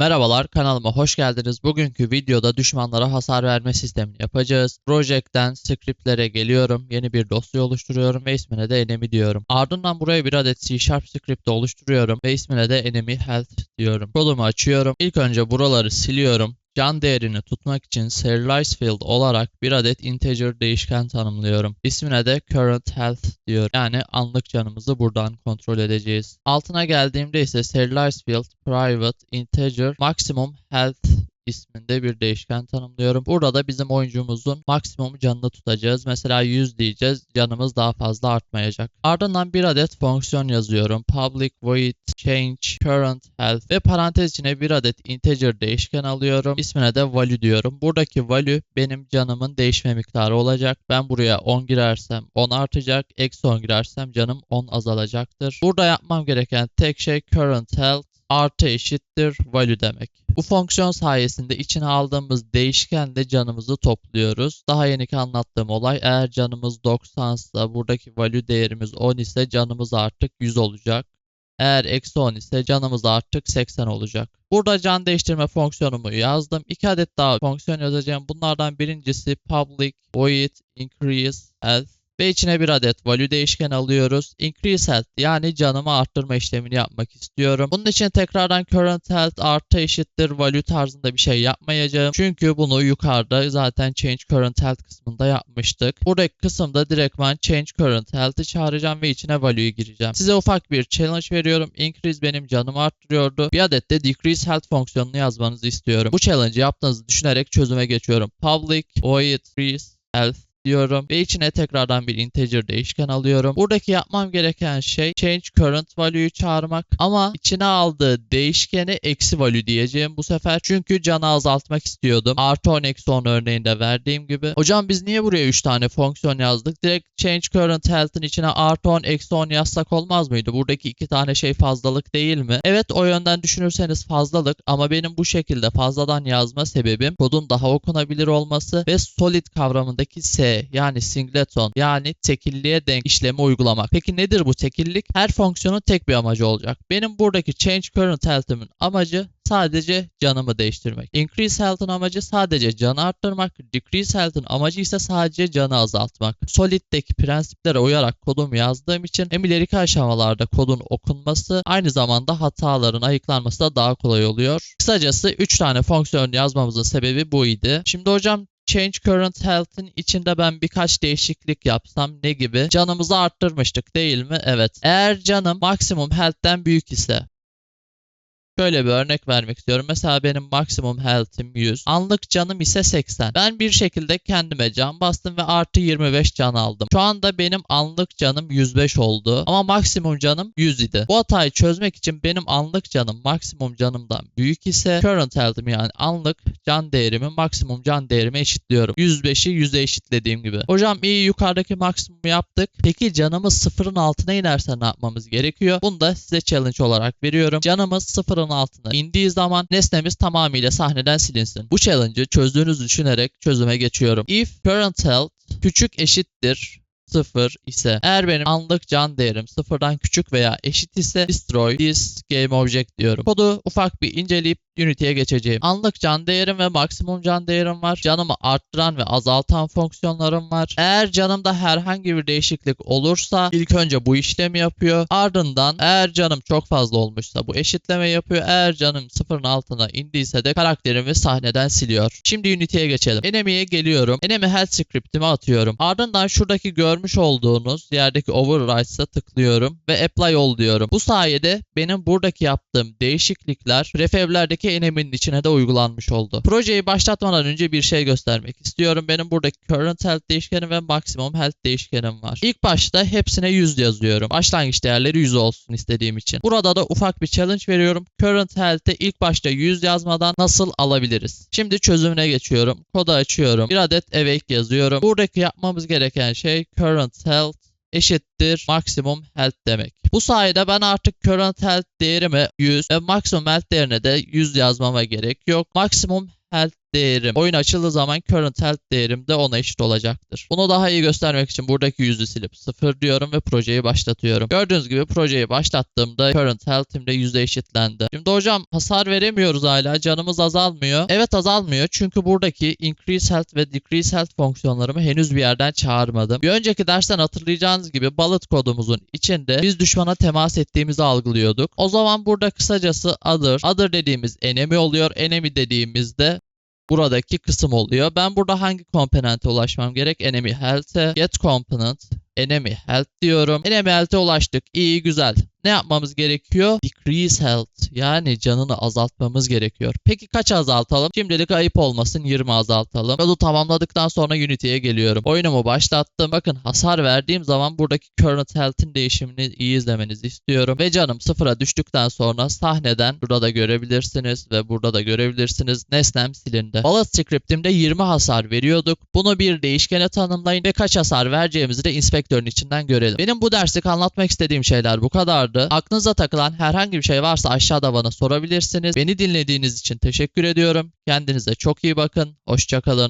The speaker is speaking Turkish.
Merhabalar kanalıma hoş geldiniz. Bugünkü videoda düşmanlara hasar verme sistemini yapacağız. Project'ten scriptlere geliyorum. Yeni bir dosya oluşturuyorum ve ismine de enemy diyorum. Ardından buraya bir adet C Sharp script oluşturuyorum ve ismine de enemy health diyorum. Kodumu açıyorum. İlk önce buraları siliyorum. Can değerini tutmak için serialize field olarak bir adet integer değişken tanımlıyorum. İsmine de current health diyor. Yani anlık canımızı buradan kontrol edeceğiz. Altına geldiğimde ise serialize field private integer maximum health isminde bir değişken tanımlıyorum. Burada da bizim oyuncumuzun maksimum canını tutacağız. Mesela 100 diyeceğiz. Canımız daha fazla artmayacak. Ardından bir adet fonksiyon yazıyorum. Public void change current health ve parantez içine bir adet integer değişken alıyorum. İsmine de value diyorum. Buradaki value benim canımın değişme miktarı olacak. Ben buraya 10 girersem 10 artacak. Eksi 10 girersem canım 10 azalacaktır. Burada yapmam gereken tek şey current health artı eşittir value demek. Bu fonksiyon sayesinde içine aldığımız değişkenle canımızı topluyoruz. Daha yeniki anlattığım olay eğer canımız 90 ise buradaki value değerimiz 10 ise canımız artık 100 olacak. Eğer eksi 10 ise canımız artık 80 olacak. Burada can değiştirme fonksiyonumu yazdım. İki adet daha fonksiyon yazacağım. Bunlardan birincisi public void increase health ve içine bir adet value değişken alıyoruz. Increase health yani canımı arttırma işlemini yapmak istiyorum. Bunun için tekrardan current health artı eşittir value tarzında bir şey yapmayacağım. Çünkü bunu yukarıda zaten change current health kısmında yapmıştık. Buradaki kısımda direktman change current health'ı çağıracağım ve içine value'yu gireceğim. Size ufak bir challenge veriyorum. Increase benim canımı arttırıyordu. Bir adet de decrease health fonksiyonunu yazmanızı istiyorum. Bu challenge'ı yaptığınızı düşünerek çözüme geçiyorum. Public void increase health diyorum ve içine tekrardan bir integer değişken alıyorum. Buradaki yapmam gereken şey change current value'yu çağırmak ama içine aldığı değişkene eksi value diyeceğim bu sefer. Çünkü canı azaltmak istiyordum. Artı 10 eksi 10 örneğinde verdiğim gibi. Hocam biz niye buraya 3 tane fonksiyon yazdık? Direkt change current health'ın içine artı 10 eksi 10 yazsak olmaz mıydı? Buradaki iki tane şey fazlalık değil mi? Evet o yönden düşünürseniz fazlalık ama benim bu şekilde fazladan yazma sebebim kodun daha okunabilir olması ve solid kavramındaki S yani singleton yani tekilliğe denk işlemi uygulamak. Peki nedir bu tekillik? Her fonksiyonun tek bir amacı olacak. Benim buradaki change current health'ımın amacı sadece canımı değiştirmek. Increase health'ın amacı sadece canı arttırmak. Decrease health'ın amacı ise sadece canı azaltmak. Solid'deki prensiplere uyarak kodumu yazdığım için hem ileriki aşamalarda kodun okunması aynı zamanda hataların ayıklanması da daha kolay oluyor. Kısacası 3 tane fonksiyon yazmamızın sebebi bu idi. Şimdi hocam Change Current Health'in içinde ben birkaç değişiklik yapsam ne gibi? Canımızı arttırmıştık değil mi? Evet. Eğer canım maksimum health'ten büyük ise Şöyle bir örnek vermek istiyorum. Mesela benim maksimum health'im 100. Anlık canım ise 80. Ben bir şekilde kendime can bastım ve artı 25 can aldım. Şu anda benim anlık canım 105 oldu. Ama maksimum canım 100 idi. Bu hatayı çözmek için benim anlık canım maksimum canımdan büyük ise current health'im yani anlık can değerimi maksimum can değerime eşitliyorum. 105'i 100'e eşitlediğim gibi. Hocam iyi yukarıdaki maksimumu yaptık. Peki canımız sıfırın altına inerse ne yapmamız gerekiyor? Bunu da size challenge olarak veriyorum. Canımız sıfırın sıfırın altına indiği zaman nesnemiz tamamıyla sahneden silinsin. Bu challenge'ı çözdüğünüzü düşünerek çözüme geçiyorum. If current health küçük eşittir 0 ise eğer benim anlık can değerim sıfırdan küçük veya eşit ise destroy this game object diyorum. Kodu ufak bir inceleyip Unity'ye geçeceğim. Anlık can değerim ve maksimum can değerim var. Canımı arttıran ve azaltan fonksiyonlarım var. Eğer canımda herhangi bir değişiklik olursa ilk önce bu işlemi yapıyor. Ardından eğer canım çok fazla olmuşsa bu eşitleme yapıyor. Eğer canım sıfırın altına indiyse de karakterimi sahneden siliyor. Şimdi Unity'ye geçelim. Enemy'ye geliyorum. Enemy health script'imi atıyorum. Ardından şuradaki görmüş olduğunuz yerdeki override'sa tıklıyorum ve apply ol diyorum. Bu sayede benim buradaki yaptığım değişiklikler refevlerdeki eneminin içine de uygulanmış oldu. Projeyi başlatmadan önce bir şey göstermek istiyorum. Benim buradaki current health değişkenim ve maximum health değişkenim var. İlk başta hepsine 100 yazıyorum. Başlangıç değerleri 100 olsun istediğim için. Burada da ufak bir challenge veriyorum. Current health'e ilk başta 100 yazmadan nasıl alabiliriz? Şimdi çözümüne geçiyorum. Kodu açıyorum. Bir adet awake yazıyorum. Buradaki yapmamız gereken şey current health eşittir maksimum health demek. Bu sayede ben artık current health değerimi 100 ve maksimum health değerine de 100 yazmama gerek yok. Maksimum health değerim oyun açıldığı zaman current health değerim de ona eşit olacaktır. Bunu daha iyi göstermek için buradaki yüzü silip sıfır diyorum ve projeyi başlatıyorum. Gördüğünüz gibi projeyi başlattığımda current health'im de yüzde eşitlendi. Şimdi hocam hasar veremiyoruz hala. Canımız azalmıyor. Evet azalmıyor çünkü buradaki increase health ve decrease health fonksiyonlarımı henüz bir yerden çağırmadım. Bir önceki dersten hatırlayacağınız gibi bullet kodumuzun içinde biz düşmana temas ettiğimizi algılıyorduk. O zaman burada kısacası other, other dediğimiz enemy oluyor. Enemy dediğimizde buradaki kısım oluyor. Ben burada hangi komponente ulaşmam gerek? Enemy health'e, get component, enemy health diyorum. Enemy health'e ulaştık. İyi güzel. Ne yapmamız gerekiyor? Decrease health. Yani canını azaltmamız gerekiyor. Peki kaç azaltalım? Şimdilik ayıp olmasın 20 azaltalım. Yolu tamamladıktan sonra Unity'ye geliyorum. Oyunumu başlattım. Bakın hasar verdiğim zaman buradaki current health'in değişimini iyi izlemenizi istiyorum. Ve canım sıfıra düştükten sonra sahneden burada da görebilirsiniz ve burada da görebilirsiniz. Nesnem silindi. Bullet script'imde 20 hasar veriyorduk. Bunu bir değişkene tanımlayın ve kaç hasar vereceğimizi de inspektörün içinden görelim. Benim bu derslik anlatmak istediğim şeyler bu kadardı. Aklınıza takılan herhangi bir şey varsa aşağıda bana sorabilirsiniz. Beni dinlediğiniz için teşekkür ediyorum. Kendinize çok iyi bakın. Hoşçakalın.